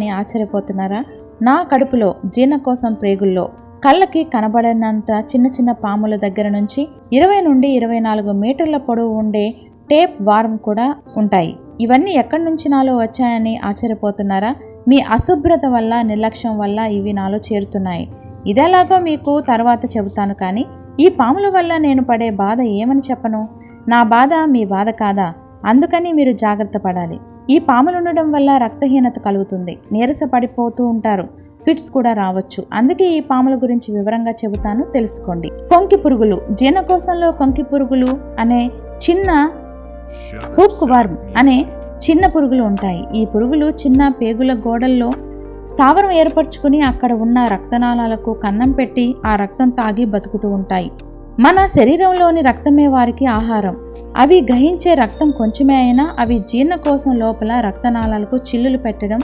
అని ఆశ్చర్యపోతున్నారా? నా కడుపులో జీర్ణకోశం ప్రేగుల్లో కళ్ళకి కనబడనంత చిన్న చిన్న పాముల దగ్గర నుంచి ఇరవై నుండి ఇరవై నాలుగు మీటర్ల పొడవు ఉండే టేప్ వార్మ్ కూడా ఉంటాయి. ఇవన్నీ ఎక్కడి నుంచి నాలో వచ్చాయని ఆశ్చర్యపోతున్నారా? మీ అశుభ్రత వల్ల నిర్లక్ష్యం వల్ల ఇవి నాలో చేరుతున్నాయి. ఇదేలాగో మీకు తర్వాత చెబుతాను కానీ ఈ పాముల వల్ల నేను పడే బాధ ఏమని చెప్పను? నా బాధ మీ బాధ కాదా? అందుకని మీరు జాగ్రత్త పడాలి. ఈ పాములు ఉండడం వల్ల రక్తహీనత కలుగుతుంది. నీరస పడిపోతూ ఉంటారు. ఫిట్స్ కూడా రావచ్చు. అందుకే ఈ పాముల గురించి వివరంగా చెబుతాను. తెలుసుకోండి. కొంకి పురుగులు. జీర్ణకోశంలో కొంకి పురుగులు అనే చిన్న హుక్ వర్మ్ అనే చిన్న పురుగులు ఉంటాయి. ఈ పురుగులు చిన్న పేగుల గోడల్లో స్థావరం ఏర్పరచుకుని అక్కడ ఉన్న రక్తనాళాలకు కన్నం పెట్టి ఆ రక్తం తాగి బతుకుతూ ఉంటాయి. మన శరీరంలోని రక్తమే వారికి ఆహారం. అవి గ్రహించే రక్తం కొంచెమే అయినా అవి జీర్ణకోశం లోపల రక్తనాళాలకు చిల్లులు పెట్టడం